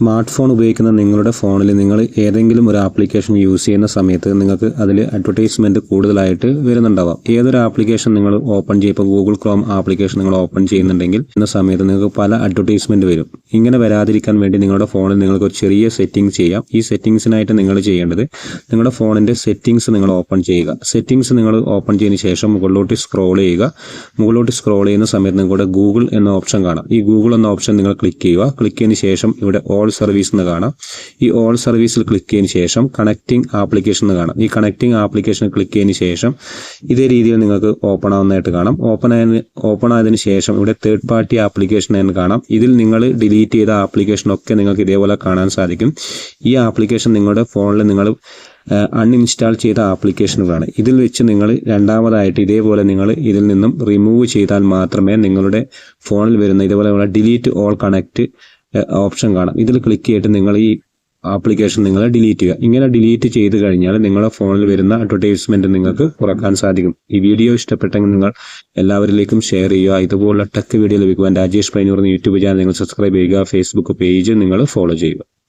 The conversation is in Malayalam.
സ്മാർട്ട് ഫോൺ ഉപയോഗിക്കുന്ന നിങ്ങളുടെ ഫോണിൽ നിങ്ങൾ ഏതെങ്കിലും ഒരു ആപ്ലിക്കേഷൻ യൂസ് ചെയ്യുന്ന സമയത്ത് നിങ്ങൾക്ക് അതിൽ അഡ്വർടൈസ്മെന്റ് കൂടുതലായിട്ട് വരുന്നുണ്ടാവാം. ഏതൊരു ആപ്ലിക്കേഷൻ നിങ്ങൾ ഓപ്പൺ ചെയ്യും ഇപ്പോൾ ഗൂഗിൾ ക്രോം ആപ്ലിക്കേഷൻ നിങ്ങൾ ഓപ്പൺ ചെയ്യുന്നുണ്ടെങ്കിൽ എന്ന സമയത്ത് നിങ്ങൾക്ക് പല അഡ്വർടൈസ്മെന്റ് വരും. ഇങ്ങനെ വരാതിരിക്കാൻ വേണ്ടി നിങ്ങളുടെ ഫോണിൽ നിങ്ങൾക്ക് ഒരു ചെറിയ സെറ്റിംഗ് ചെയ്യാം. ഈ സെറ്റിംഗ്സിനായിട്ട് നിങ്ങൾ ചെയ്യേണ്ടത് നിങ്ങളുടെ ഫോണിന്റെ സെറ്റിംഗ്സ് നിങ്ങൾ ഓപ്പൺ ചെയ്യുക. സെറ്റിംഗ്സ് നിങ്ങൾ ഓപ്പൺ ചെയ്തതിന് ശേഷം മുകളിലോട്ട് സ്ക്രോൾ ചെയ്യുക. മുകളിലോട്ട് സ്ക്രോൾ ചെയ്യുന്ന സമയത്ത് നിങ്ങളുടെ ഗൂഗിൾ എന്ന ഓപ്ഷൻ കാണാം. ഈ ഗൂഗിൾ എന്ന ഓപ്ഷൻ നിങ്ങൾ ക്ലിക്ക് ചെയ്യുക. ക്ലിക്ക് ചെയ്തതിന് ശേഷം ഇവിടെ ഓൾ സർവീസ് എന്ന് കാണാം. ഈ ഓൾ സർവീസിൽ ക്ലിക്ക് ചെയ്തതിന് ശേഷം കണക്റ്റിംഗ് ആപ്ലിക്കേഷൻ എന്ന് കാണാം. ഈ കണക്റ്റിംഗ് ആപ്ലിക്കേഷൻ ക്ലിക്ക് ചെയ്തതിന് ശേഷം ഇതേ രീതിയിൽ നിങ്ങൾക്ക് ഓപ്പൺ ആവുന്നതായിട്ട് കാണാം. ഓപ്പൺ ആയതിന് ഓപ്പൺ ആയതിനു ശേഷം ഇവിടെ തേർഡ് പാർട്ടി ആപ്ലിക്കേഷൻ എന്ന് കാണാം. ഇതിൽ നിങ്ങൾ ഡിലീറ്റ് ചെയ്ത ആപ്ലിക്കേഷൻ ഒക്കെ നിങ്ങൾക്ക് ഇതേപോലെ കാണാൻ സാധിക്കും. ഈ ആപ്ലിക്കേഷൻ നിങ്ങളുടെ ഫോണിൽ നിങ്ങൾ അൺഇൻസ്റ്റാൾ ചെയ്ത ആപ്ലിക്കേഷനുകളാണ് ഇതിൽ വെച്ച് നിങ്ങൾ രണ്ടാമതായിട്ട് ഇതേപോലെ നിങ്ങൾ ഇതിൽ നിന്നും റിമൂവ് ചെയ്താൽ മാത്രമേ നിങ്ങളുടെ ഫോണിൽ വരുന്ന ഇതേപോലെ ഡിലീറ്റ് ഓൾ കണക്റ്റ് ഓപ്ഷൻ കാണാം. ഇതിൽ ക്ലിക്ക് ചെയ്തിട്ട് നിങ്ങൾ ഈ ആപ്ലിക്കേഷൻ നിങ്ങൾ ഡിലീറ്റ് ചെയ്യുക. ഇങ്ങനെ ഡിലീറ്റ് ചെയ്ത് കഴിഞ്ഞാൽ നിങ്ങളുടെ ഫോണിൽ വരുന്ന അഡ്വർടൈസ്മെന്റ് നിങ്ങൾക്ക് കുറയ്ക്കാൻ സാധിക്കും. ഈ വീഡിയോ ഇഷ്ടപ്പെട്ടെങ്കിൽ നിങ്ങൾ എല്ലാവരിലേക്കും ഷെയർ ചെയ്യുക. ഇതുപോലുള്ള ടെക് വീഡിയോ ലഭിക്കുവാൻ രാജേഷ് പൈനൂർ യൂട്യൂബ് ചാനൽ നിങ്ങൾ സബ്സ്ക്രൈബ് ചെയ്യുക. ഫേസ്ബുക്ക് പേജ് നിങ്ങൾ ഫോളോ ചെയ്യുക.